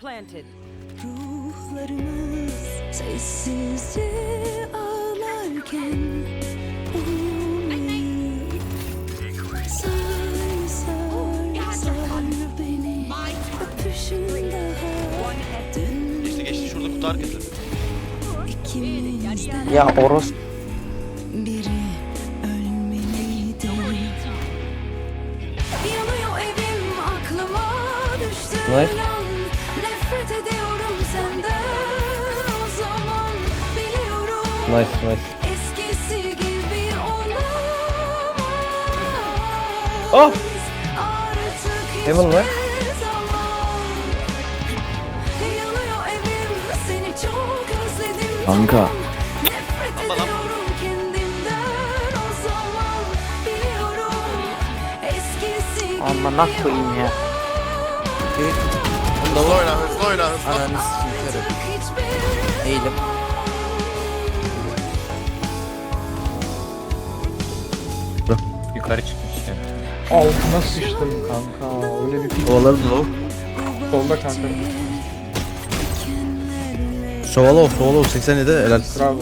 planted. Ruhlarımız sessizce ağlarken Geçti şurada kutu arkası. Ya Oros biri ölmeliydi Yanıyor evim aklıma düştü Ne? Ediyorum kendimden. O zaman Biliyorum eskisi gibi Amına koyayım ya. Hızlı oyna hızlı oyna hızlı. Artık hiçbir Eğilim. Yukarı çıkmış ya. Altına sıçtım kanka. Öyle bir pik Kovalarım low. solda kanka. Sovalov, Sovalov 87 helal. Bravo.